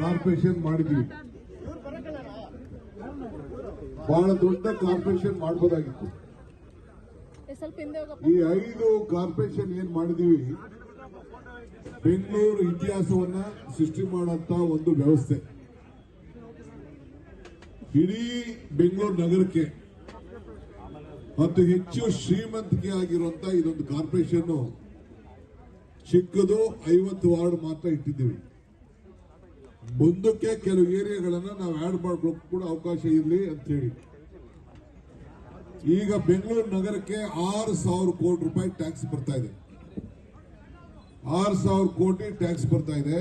Corporation ಮಾಡಿದ್ವಿ. ಬಹಳ ದೊಡ್ಡ ಕಾರ್ಪೊರೇಷನ್ ಮಾಡಬಹುದಾಗಿತ್ತು ಈ ಐದು ಕಾರ್ಪೊರೇಷನ್ ಏನ್ ಮಾಡಿದೀವಿ? ಬೆಂಗಳೂರು ಇತಿಹಾಸವನ್ನ ಸೃಷ್ಟಿ ಮಾಡಂತ ಒಂದು ವ್ಯವಸ್ಥೆ. ಇಡೀ ಬೆಂಗಳೂರು ನಗರಕ್ಕೆ ಮತ್ತು ಹೆಚ್ಚು ಶ್ರೀಮಂತಿಕೆ ಆಗಿರುವಂತ ಇದೊಂದು ಕಾರ್ಪೊರೇಷನ್ ಚಿಕ್ಕದು ಐವತ್ತು ವಾರ್ಡ್ ಮಾತ್ರ ಇಟ್ಟಿದ್ದೀವಿ. ಮುಂದಕ್ಕೆ ಕೆಲವು ಏರಿಯಾಗಳನ್ನ ನಾವು ಆಡ್ ಮಾಡ್ಕೊಳ್ಳೋಕೆ ಕೂಡ ಅವಕಾಶ ಇರಲಿ ಅಂತ ಹೇಳಿ. ಈಗ ಬೆಂಗಳೂರು ನಗರಕ್ಕೆ ಆರು ಸಾವಿರ ಕೋಟಿ ರೂಪಾಯಿ ಟ್ಯಾಕ್ಸ್ ಬರ್ತಾ ಇದೆ. ಆರು ಸಾವಿರ ಕೋಟಿ ಟ್ಯಾಕ್ಸ್ ಬರ್ತಾ ಇದೆ.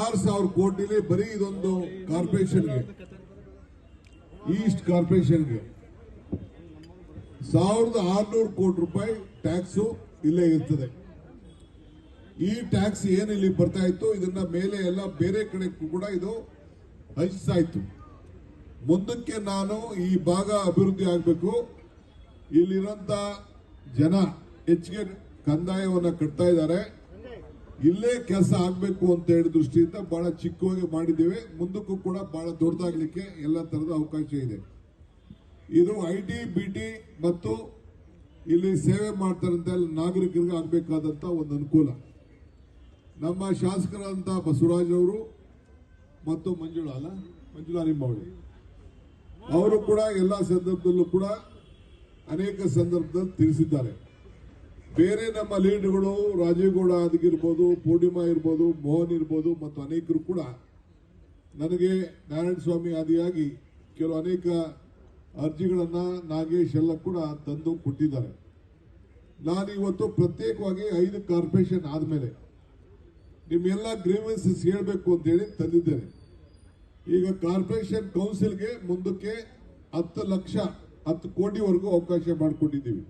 ಆರು ಸಾವಿರ ಕೋಟಿಲಿ ಬರೀ ಇದೊಂದು ಕಾರ್ಪೊರೇಷನ್ಗೆ ಈಸ್ಟ್ ಕಾರ್ಪೊರೇಷನ್ಗೆ ಸಾವಿರದ ಆರ್ನೂರು ಕೋಟಿ ರೂಪಾಯಿ ಟ್ಯಾಕ್ಸ್ ಇಲ್ಲೇ ಇರ್ತದೆ. ಈ ಟ್ಯಾಕ್ಸ್ ಏನು ಇಲ್ಲಿ ಬರ್ತಾ ಇತ್ತು, ಇದನ್ನ ಮೇಲೆ ಎಲ್ಲ ಬೇರೆ ಕಡೆ ಕೂಡ ಇದು ಹಂಚ್ತಾ ಇತ್ತು. ಮುಂದಕ್ಕೆ ನಾನು ಈ ಭಾಗ ಅಭಿವೃದ್ಧಿ ಆಗಬೇಕು. ಇಲ್ಲಿರೋಂಥ ಜನ ಹೆಚ್ಚಿಗೆ ಕಂದಾಯವನ್ನ ಕಟ್ತಾ ಇದ್ದಾರೆ. ಇಲ್ಲೇ ಕೆಲಸ ಆಗಬೇಕು ಅಂತ ಹೇಳಿ ದೃಷ್ಟಿಯಿಂದ ಬಹಳ ಚಿಕ್ಕವಾಗಿ ಮಾಡಿದ್ದೇವೆ. ಮುಂದಕ್ಕೂ ಕೂಡ ಬಹಳ ದೊಡ್ಡದಾಗಲಿಕ್ಕೆ ಎಲ್ಲ ಥರದ ಅವಕಾಶ ಇದೆ. ಇದು ಐ ಟಿ ಬಿ ಟಿ ಮತ್ತು ಇಲ್ಲಿ ಸೇವೆ ಮಾಡ್ತಾರಂತ ನಾಗರಿಕರಿಗೆ ಆಗಬೇಕಾದಂಥ ಒಂದು ಅನುಕೂಲ. ನಮ್ಮ ಶಾಸಕರಾದಂಥ ಬಸವರಾಜ್ ಅವರು ಮತ್ತು ಮಂಜುಳಾ ಅಲ್ಲ? ಮಂಜುಳಾ ನಿಂಬಾವಳಿ. ಅವರು ಕೂಡ ಎಲ್ಲ ಸಂದರ್ಭದಲ್ಲೂ ಕೂಡ ಅನೇಕ ಸಂದರ್ಭದಲ್ಲಿ ತಿಳಿಸಿದ್ದಾರೆ. ಬೇರೆ ನಮ್ಮ ಲೀಡರ್ಗಳು ರಾಜೀವ್ ಗೌಡ ಆಗಿರ್ಬೋದು, ಪೂರ್ಣಿಮಾ ಇರ್ಬೋದು, ಮೋಹನ್ ಇರ್ಬೋದು ಮತ್ತು ಅನೇಕರು ಕೂಡ ನನಗೆ ನಾರಾಯಣ ಸ್ವಾಮಿ ಆದಿಯಾಗಿ ಕೆಲವು ಅನೇಕ ಅರ್ಜಿಗಳನ್ನು ನಾಗೇಶ್ ಎಲ್ಲ ಕೂಡ ತಂದು ಕೊಟ್ಟಿದ್ದಾರೆ. ನಾನು ಇವತ್ತು ಪ್ರತ್ಯೇಕವಾಗಿ ಐದು ಕಾರ್ಪೊರೇಷನ್ ಆದಮೇಲೆ ನಿಮ್ಮೆಲ್ಲ ಗ್ರೀವೆನ್ಸಸ್ ಹೇಳಬೇಕು ಅಂತ ಹೇಳಿ ತಂದಿದ್ದೇನೆ. ಈಗ ಕಾರ್ಪೊರೇಷನ್ ಕೌನ್ಸಿಲ್ಗೆ ಮುಂದಕ್ಕೆ ಹತ್ತು ಲಕ್ಷ, ಹತ್ತು ಕೋಟಿವರೆಗೂ ಅವಕಾಶ ಮಾಡಿಕೊಂಡಿದ್ದೀವಿ.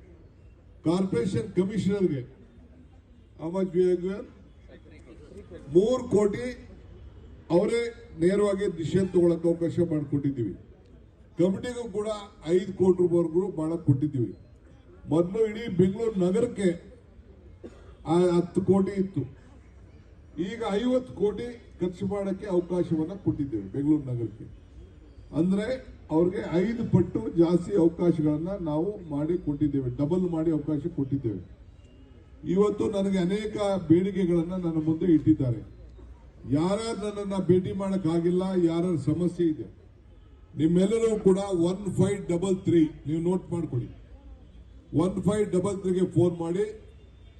ಕಾರ್ಪೊರೇಷನ್ ಕಮಿಷನರ್ಗೆ ಮೂರು ಕೋಟಿ ಅವರೇ ನೇರವಾಗಿ ನಿಷೇಧ ತಗೊಳಕ್ಕೆ ಅವಕಾಶ ಮಾಡಿಕೊಟ್ಟಿದ್ದೀವಿ. ಕಮಿಟಿಗೂ ಕೂಡ ಐದು ಕೋಟಿ ರೂಪಾಯಿವರೆಗೂ ಮಾಡಕ್ಕೆ ಕೊಟ್ಟಿದ್ದೀವಿ. ಮೊದಲು ಇಡೀ ಬೆಂಗಳೂರು ನಗರಕ್ಕೆ ಆ ಹತ್ತು ಕೋಟಿ ಇತ್ತು. ಈಗ ಐವತ್ತು ಕೋಟಿ ಖರ್ಚು ಮಾಡಕ್ಕೆ ಅವಕಾಶವನ್ನ ಕೊಟ್ಟಿದ್ದೇವೆ ಬೆಂಗಳೂರು ನಗರಕ್ಕೆ. ಅಂದ್ರೆ ಅವ್ರಿಗೆ ಐದು ಪಟ್ಟು ಜಾಸ್ತಿ ಅವಕಾಶಗಳನ್ನು ನಾವು ಮಾಡಿ ಕೊಟ್ಟಿದ್ದೇವೆ ಡಬಲ್ ಮಾಡಿ ಅವಕಾಶ ಕೊಟ್ಟಿದ್ದೇವೆ. ಇವತ್ತು ನನಗೆ ಅನೇಕ ಬೇಡಿಕೆಗಳನ್ನು ನನ್ನ ಮುಂದೆ ಇಟ್ಟಿದ್ದಾರೆ. ಯಾರ್ಯಾರು ನನ್ನನ್ನು ಭೇಟಿ ಮಾಡೋಕ್ಕಾಗಿಲ್ಲ, ಯಾರ್ಯಾರ ಸಮಸ್ಯೆ ಇದೆ, ನಿಮ್ಮೆಲ್ಲರೂ ಕೂಡ ಒನ್ ಫೈವ್ ಡಬಲ್ ತ್ರೀ ನೀವು ನೋಟ್ ಮಾಡ್ಕೊಳ್ಳಿ. ಒನ್ ಫೈವ್ ಡಬಲ್ ತ್ರೀಗೆ ಫೋನ್ ಮಾಡಿ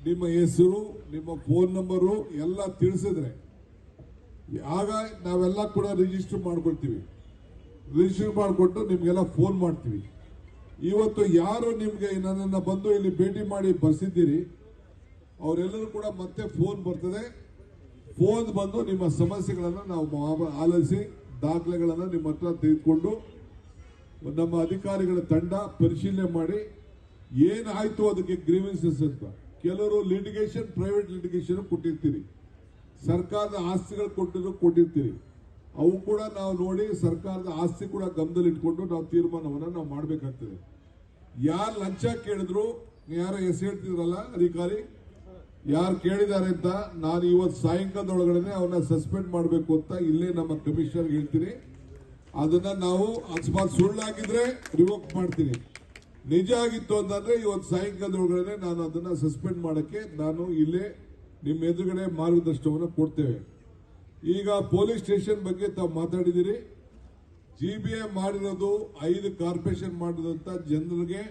ನಿಮ್ಮ ಹೆಸರು, ನಿಮ್ಮ ಫೋನ್ ನಂಬರು ಎಲ್ಲ ತಿಳಿಸಿದ್ರೆ ಆಗ ನಾವೆಲ್ಲ ಕೂಡ ರಿಜಿಸ್ಟರ್ ಮಾಡ್ಕೊಳ್ತೀವಿ. ರಿಜಿಸ್ಟರ್ ಮಾಡಿಕೊಟ್ಟು ನಿಮಗೆಲ್ಲ ಫೋನ್ ಮಾಡ್ತೀವಿ. ಇವತ್ತು ಯಾರು ನಿಮಗೆ ನನ್ನನ್ನು ಬಂದು ಇಲ್ಲಿ ಭೇಟಿ ಮಾಡಿ ಬರ್ಸಿದ್ದೀರಿ, ಅವರೆಲ್ಲರೂ ಕೂಡ ಮತ್ತೆ ಫೋನ್ ಬರ್ತದೆ. ಫೋನ್ ಬಂದು ನಿಮ್ಮ ಸಮಸ್ಯೆಗಳನ್ನು ನಾವು ಆಲಿಸಿ, ದಾಖಲೆಗಳನ್ನು ನಿಮ್ಮ ಹತ್ರ ತೆಗೆದುಕೊಂಡು ನಮ್ಮ ಅಧಿಕಾರಿಗಳ ತಂಡ ಪರಿಶೀಲನೆ ಮಾಡಿ ಏನಾಯಿತು ಅದಕ್ಕೆ ಗ್ರೀವೆನ್ಸಸ್ ಅಂತ. ಕೆಲವರು ಲಿಟಿಗೇಷನ್ ಪ್ರೈವೇಟ್ ಲಿಟಿಗೇಷನ್ ಕೊಟ್ಟಿರ್ತೀರಿ. ಸರ್ಕಾರದ ಆಸ್ತಿಗಳು ಕೊಟ್ಟಿದ್ರು ಕೊಟ್ಟಿರ್ತೀರಿ. ಅವು ಕೂಡ ನಾವು ನೋಡಿ ಸರ್ಕಾರದ ಆಸ್ತಿ ಕೂಡ ಗಮನದಲ್ಲಿ ಇಟ್ಕೊಂಡು ನಾವು ತೀರ್ಮಾನವನ್ನ ನಾವು ಮಾಡಬೇಕಾಗ್ತದೆ. ಯಾರು ಲಂಚ ಕೇಳಿದ್ರು, ಯಾರ ಹೆಸರು ಹೇಳ್ತಿದ್ರಲ್ಲ ಅಧಿಕಾರಿ? ಯಾರು ಕೇಳಿದ್ದಾರೆ ಅಂತ ನಾನು ಇವತ್ತು ಸಾಯಂಕಾಲದೊಳಗಡೆ ಅವನ್ನ ಸಸ್ಪೆಂಡ್ ಮಾಡಬೇಕು ಅಂತ ಇಲ್ಲೇ ನಮ್ಮ ಕಮಿಷನರ್ ಹೇಳ್ತೀನಿ. ಅದನ್ನ ನಾವು ಅಕಸ್ಮಾತ್ ಸುಳ್ಳಾಗಿದ್ರೆ ರಿವೋಕ್ ಮಾಡ್ತೀನಿ. ನಿಜ ಆಗಿತ್ತು ಅಂತಂದ್ರೆ ಇವತ್ತು ಸಾಯಂಕಾಲದೊಳಗಡೆ ನಾನು ಅದನ್ನ ಸಸ್ಪೆಂಡ್ ಮಾಡಕ್ಕೆ ನಾನು ಇಲ್ಲೇ ನಿಮ್ಮ ಎದುರುಗಡೆ ಮಾರ್ಗದರ್ಶನವನ್ನು ಕೊಡ್ತೇವೆ. ಈಗ ಪೊಲೀಸ್ ಸ್ಟೇಷನ್ ಬಗ್ಗೆ ತಾವು ಮಾತಾಡಿದಿರಿ. ಜಿ ಬಿ ಎ ಮಾಡಿರೋದು ಐದು ಕಾರ್ಪೊರೇಷನ್ ಮಾಡಿದಂತ ಜನರಿಗೆ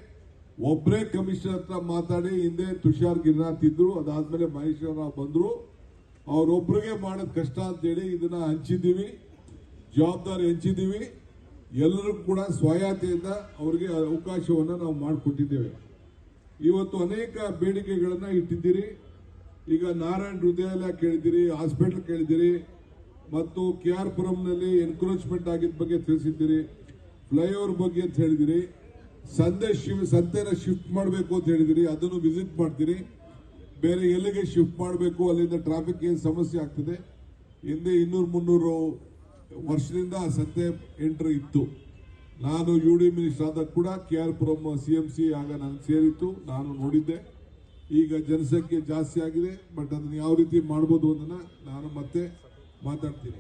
ಒಬ್ಬರೇ ಕಮಿಷನರ್ ಹತ್ರ ಮಾತಾಡಿ ಹಿಂದೆ ತುಷಾರ್ ಗಿರಿನಾಥ್ ಇದ್ರು, ಅದಾದ್ಮೇಲೆ ಮಹೇಶ್ವರ ರಾವ್ ಬಂದ್ರು. ಅವ್ರೊಬ್ರಿಗೆ ಮಾಡೋದು ಕಷ್ಟ ಅಂತೇಳಿ ಇದನ್ನ ಹಂಚಿದ್ದೀವಿ, ಜವಾಬ್ದಾರಿ ಹಂಚಿದ್ದೀವಿ. ಎಲ್ಲರೂ ಕೂಡ ಸ್ವಾಯತ್ತೆಯಿಂದ ಅವರಿಗೆ ಅವಕಾಶವನ್ನು ನಾವು ಮಾಡಿಕೊಟ್ಟಿದ್ದೇವೆ. ಇವತ್ತು ಅನೇಕ ಬೇಡಿಕೆಗಳನ್ನು ಇಟ್ಟಿದ್ದೀರಿ. ಈಗ ನಾರಾಯಣ ಹೃದಯಾಲಯ ಕೇಳಿದ್ದೀರಿ, ಹಾಸ್ಪಿಟಲ್ ಕೇಳಿದ್ದೀರಿ, ಮತ್ತು ಕೆ ಆರ್ ಪುರಂನಲ್ಲಿ ಎನ್ಕ್ರೋಚ್ಮೆಂಟ್ ಆಗಿದ್ದ ಬಗ್ಗೆ ತಿಳಿಸಿದ್ದೀರಿ ಫ್ಲೈಓವರ್ ಬಗ್ಗೆ ಅಂತ ಹೇಳಿದಿರಿ ಸಂತೆ ಶಿವ್ ಸಂತೆನ ಶಿಫ್ಟ್ ಮಾಡಬೇಕು ಅಂತ ಹೇಳಿದಿರಿ ಅದನ್ನು ವಿಸಿಟ್ ಮಾಡ್ತೀರಿ. ಬೇರೆ ಎಲ್ಲಿಗೆ ಶಿಫ್ಟ್ ಮಾಡಬೇಕು, ಅಲ್ಲಿಂದ ಟ್ರಾಫಿಕ್ ಏನು ಸಮಸ್ಯೆ ಆಗ್ತದೆ? ಹಿಂದೆ ಇನ್ನೂರು ಮುನ್ನೂರು ವರ್ಷದಿಂದ ಸಂತೆ ಎಂಟ್ರಿ ಇತ್ತು. ನಾನು ಯು ಡಿ ಮಿನಿಸ್ಟರ್ ಆದಾಗ ಕೂಡ K R Puram C M C ಆಗ ನಾನು ಸೇರಿತ್ತು. ನಾನು ನೋಡಿದ್ದೆ. ಈಗ ಜನಸಂಖ್ಯೆ ಜಾಸ್ತಿ ಆಗಿದೆ ಬಟ್ ಅದನ್ನು ಯಾವ ರೀತಿ ಮಾಡ್ಬೋದು ಅನ್ನೋದನ್ನ ನಾನು ಮತ್ತೆ ಮಾತಾಡ್ತೀನಿ.